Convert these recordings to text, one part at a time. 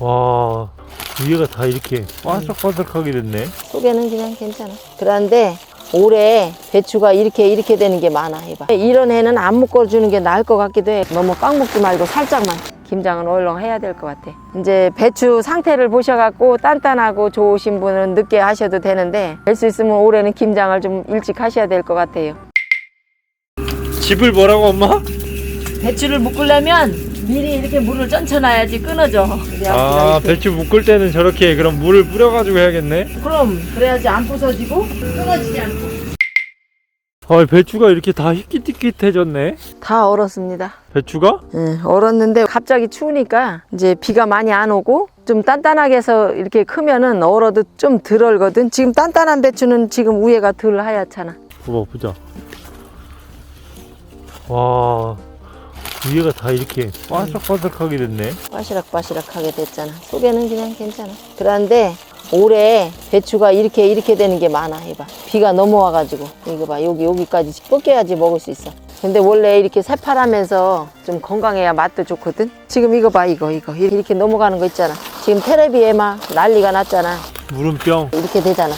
와 위에가 다 이렇게 바삭바삭하게 됐네 속에는 그냥 괜찮아. 그런데 올해 배추가 이렇게 이렇게 되는 게 많아 해봐. 이런 해는 안 묶어주는 게 나을 것 같기도 해. 너무 꽉 묶지 말고 살짝만. 김장은 얼렁 해야 될 것 같아. 이제 배추 상태를 보셔갖고 단단하고 좋으신 분은 늦게 하셔도 되는데 될 수 있으면 올해는 김장을 좀 일찍 하셔야 될 것 같아요. 집을 뭐라고 엄마? 배추를 묶으려면 미리 이렇게 물을 ጨ쳐놔야지 끊어져. 아 배추 묶을 때는 저렇게 그럼 물을 뿌려가지고 해야겠네 그럼 그래야지 안 부서지고 끊어지지 않고. 아 배추가 이렇게 다 희끗희끗해졌네 다 얼었습니다. 배추가? 응, 얼었는데 갑자기 추우니까 이제 비가 많이 안 오고 좀 단단하게 해서 이렇게 크면은 얼어도 좀 덜 얼거든. 지금 단단한 배추는 지금 위에가 덜 하얗잖아. 봐봐 보자 와 위에가 다 이렇게 바삭바삭하게 됐네 바시락바시락 하게 됐잖아. 속에는 그냥 괜찮아. 그런데 올해 배추가 이렇게 이렇게 되는 게 많아 해봐. 비가 넘어와가지고 이거 봐 여기 여기까지 벗겨야지 먹을 수 있어. 근데 원래 이렇게 새파라면서 좀 건강해야 맛도 좋거든. 지금 이거 봐 이거 이거 이렇게 넘어가는 거 있잖아. 지금 테레비에 막 난리가 났잖아. 물음병 이렇게 되잖아.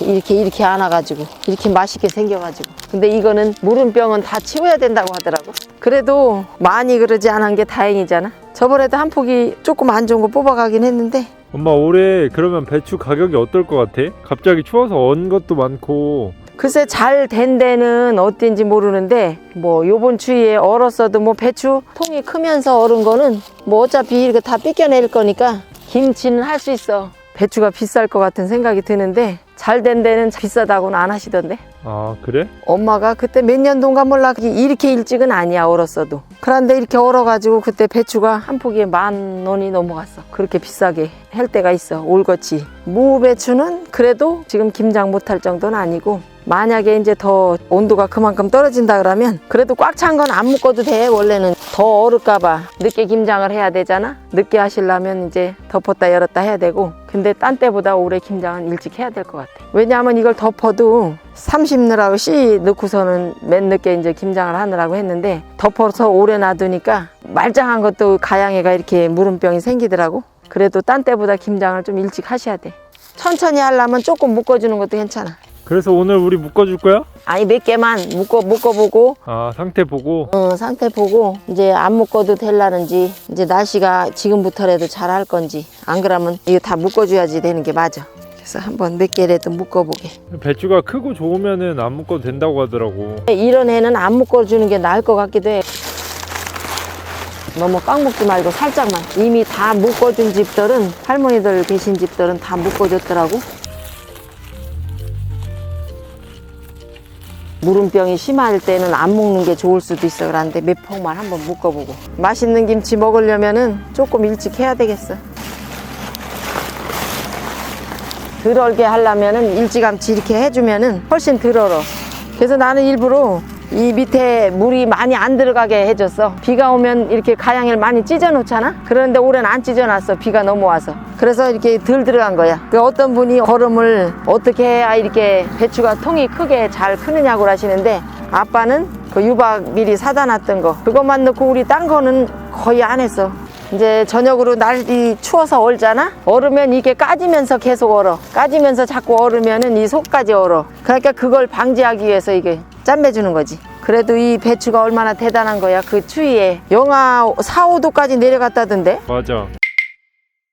이렇게 이렇게 안아가지고 이렇게 맛있게 생겨가지고. 근데 이거는 물음병은 다 치워야 된다고 하더라고. 그래도 많이 그러지 않은 게 다행이잖아. 저번에도 한 포기 조금 안 좋은 거 뽑아가긴 했는데 엄마 올해 그러면 배추 가격이 어떨 것 같아? 갑자기 추워서 언 것도 많고 글쎄 잘 된 데는 어땠는지 모르는데 뭐 요번 추위에 얼었어도 뭐 배추 통이 크면서 얼은 거는 뭐 어차피 이렇게 다 삐껴낼 거니까 김치는 할 수 있어. 배추가 비쌀 것 같은 생각이 드는데 잘 된 데는 비싸다고는 안 하시던데. 아 그래? 엄마가 그때 몇 년도인가 몰라 이렇게 일찍은 아니야 얼었어도 그런데 이렇게 얼어가지고 그때 배추가 한 포기에 만 원이 넘어갔어 그렇게 비싸게 할 때가 있어 올거치 무배추는 그래도 지금 김장 못할 정도는 아니고 만약에 이제 더 온도가 그만큼 떨어진다 그러면 그래도 꽉 찬 건 안 묶어도 돼 원래는. 더 얼을까봐. 늦게 김장을 해야 되잖아? 늦게 하시려면 이제 덮었다 열었다 해야 되고. 근데 딴 때보다 올해 김장은 일찍 해야 될 것 같아. 왜냐하면 이걸 덮어도 30느라고 씨 넣고서는 맨 늦게 이제 김장을 하느라고 했는데 덮어서 오래 놔두니까 말짱한 것도 가양이가 이렇게 물음병이 생기더라고. 그래도 딴 때보다 김장을 좀 일찍 하셔야 돼. 천천히 하려면 조금 묶어주는 것도 괜찮아 그래서 오늘 우리 묶어줄 거야? 아니 몇 개만 묶어 묶어보고. 아 상태 보고. 어, 상태 보고. 이제 안 묶어도 될라는지 이제 날씨가 지금부터라도 잘 할 건지 안 그러면 이거 다 묶어줘야지 되는 게 맞아. 그래서 한번 몇 개라도 묶어보게. 배추가 크고 좋으면은 안 묶어도 된다고 하더라고. 이런 애는 안 묶어주는 게 나을 것 같기도 해. 너무 꽉 묶지 말고 살짝만. 이미 다 묶어준 집들은 할머니들 계신 집들은 다 묶어줬더라고 물음병이 심할 때는 안 먹는 게 좋을 수도 있어. 그런데 몇 폭만 한번 묶어보고. 맛있는 김치 먹으려면은 조금 일찍 해야 되겠어. 덜 얼게 하려면은 일찌감치 이렇게 해주면은 훨씬 덜 얼어 그래서 나는 일부러 이 밑에 물이 많이 안 들어가게 해줬어 비가 오면 이렇게 가양을 많이 찢어 놓잖아 그런데 올해는 안 찢어 놨어 비가 넘어와서 그래서 이렇게 덜 들어간 거야 그 어떤 분이 거름을 어떻게 해야 이렇게 배추가 통이 크게 잘 크느냐고 하시는데 아빠는 그 유박 미리 사다 놨던 거 그것만 넣고 우리 딴 거는 거의 안 했어 이제 저녁으로 날이 추워서 얼잖아? 얼으면 이게 까지면서 계속 얼어. 까지면서 자꾸 얼으면은 이 속까지 얼어. 그러니까 그걸 방지하기 위해서 이게 짬매 주는 거지. 그래도 이 배추가 얼마나 대단한 거야. 그 추위에 영하 4, 5도까지 내려갔다던데? 맞아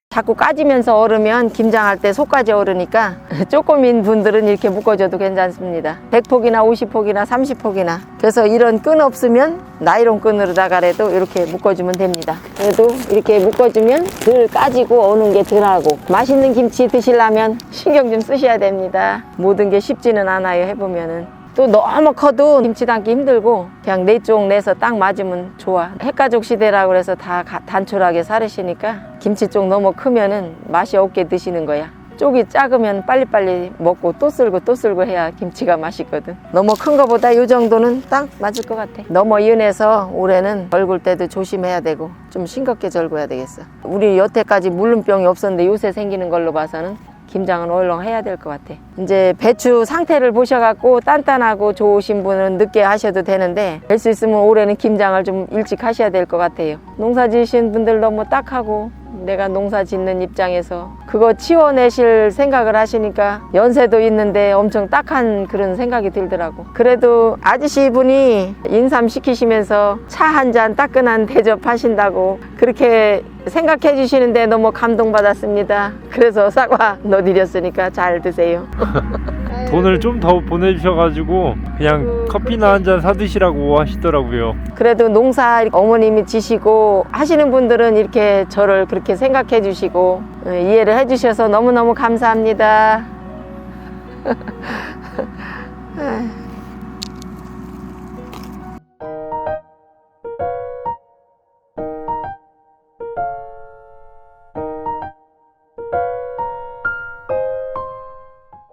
자꾸 까지면서 얼으면 김장할 때 속까지 얼으니까 조금인 분들은 이렇게 묶어줘도 괜찮습니다. 100폭이나 50폭이나 30폭이나. 그래서 이런 끈 없으면 나이론 끈으로다가라도 이렇게 묶어주면 됩니다. 그래도 이렇게 묶어주면 덜 까지고 어는 게 덜하고 맛있는 김치 드시려면 신경 좀 쓰셔야 됩니다. 모든 게 쉽지는 않아요 해보면은. 또 너무 커도 김치 담기 힘들고 그냥 네쪽 내서 딱 맞으면 좋아. 핵가족 시대라고 그래서 다 가- 단촐하게 살으시니까 김치 쪽 너무 크면은 맛이 없게 드시는 거야. 쪽이 작으면 빨리빨리 먹고 또 쓸고 또 쓸고 해야 김치가 맛있거든. 너무 큰 거보다 이 정도는 딱 맞을 것 같아. 너무 연해서 올해는 절굴 때도 조심해야 되고 좀 싱겁게 절구야 되겠어. 우리 여태까지 물름병이 없었는데 요새 생기는 걸로 봐서는 김장은 얼렁 해야 될 것 같아. 이제 배추 상태를 보셔갖고 단단하고 좋으신 분은 늦게 하셔도 되는데 될 수 있으면 올해는 김장을 좀 일찍 하셔야 될 것 같아요. 농사 지으신 분들 너무 딱하고 내가 농사 짓는 입장에서 그거 치워내실 생각을 하시니까 연세도 있는데 엄청 딱한 그런 생각이 들더라고. 그래도 아저씨 분이 인삼 시키시면서 차 한 잔 따끈한 대접하신다고 그렇게 생각해 주시는데 너무 감동받았습니다. 그래서 사과 넣어드렸으니까 잘 드세요. 돈을 좀 더 보내주셔가지고 그냥 그- 커피나 한 잔 사드시라고 하시더라고요. 그래도 농사 어머님이 지시고 하시는 분들은 이렇게 저를 그렇게 생각해 주시고 어, 이해를 해 주셔서 너무너무 감사합니다.